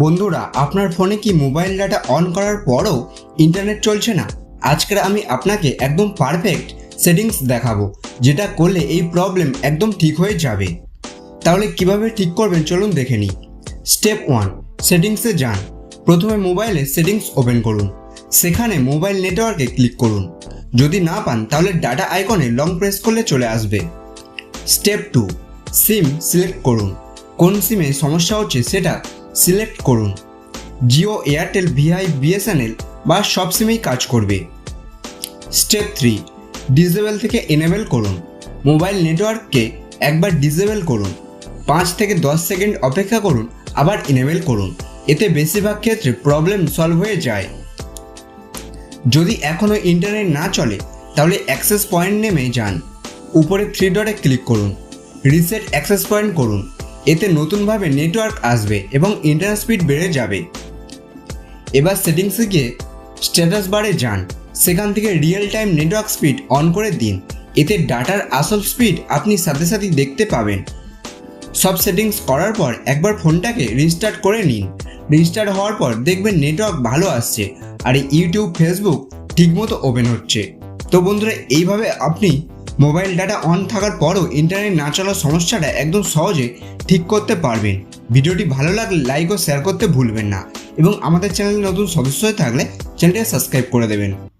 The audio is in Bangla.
বন্ধুরা, আপনার ফোনে কি মোবাইল ডাটা অন করার পরও ইন্টারনেট চলছে না? আজকের আমি আপনাকে একদম পারফেক্ট সেটিংস দেখাবো, যেটা করলে এই প্রবলেম একদম ঠিক হয়ে যাবে। তাহলে কীভাবে ঠিক করবেন চলুন দেখে নিই। স্টেপ ওয়ান সেটিংসে যান। প্রথমে মোবাইলে সেটিংস ওপেন করুন। সেখানে মোবাইল নেটওয়ার্কে ক্লিক করুন। যদি না পান, তাহলে ডাটা আইকনে লং প্রেস করলে চলে আসবে। স্টেপ টু সিম সিলেক্ট করুন। কোন সিমে সমস্যা হচ্ছে সেটা সিলেক্ট করুন। জিও, এয়ারটেল, ভিআই, বিএসএনএল বা সব সিমেই কাজ করবে। স্টেপ থ্রি ডিসেবল থেকে এনেবেল করুন। মোবাইল নেটওয়ার্ককে একবার ডিসেবল করুন। পাঁচ থেকে দশ সেকেন্ড অপেক্ষা করুন, আবার এনেবেল করুন। এতে বেশিরভাগ ক্ষেত্রে প্রবলেম সলভ হয়ে যায়। যদি এখনও ইন্টারনেট না চলে, তাহলে অ্যাক্সেস পয়েন্ট নেমে যান। উপরে থ্রি ডটে ক্লিক করুন। রিসেট অ্যাক্সেস পয়েন্ট করুন। এতে নতুনভাবে নেটওয়ার্ক আসবে এবং ইন্টারনেট স্পিড বেড়ে যাবে। এবার সেটিংসে গিয়ে স্ট্যাটাস বারে যান। সেখান থেকে real time network speed on করে দিন। এতে ডাটার আসল স্পিড আপনি সাথে সাথে দেখতে পাবেন। সব সেটিংস করার পর একবার ফোনটাকে রিস্টার্ট করে নিন। রিস্টার্ট হওয়ার পর দেখবেন নেটওয়ার্ক ভালো আসছে আর ইউটিউব ফেসবুক ঠিকমতো ওপেন হচ্ছে। তো বন্ধুরা, এইভাবে আপনি মোবাইল ডাটা অন থাকার পরও ইন্টারনেট না চলার সমস্যাটা একদম সহজে ঠিক করতে পারবেন। ভিডিওটি ভালো লাগলে লাইক ও শেয়ার করতে ভুলবেন না। এবং আমাদের চ্যানেলে নতুন সদস্য হয়ে থাকলে চ্যানেলটি সাবস্ক্রাইব করে দেবেন।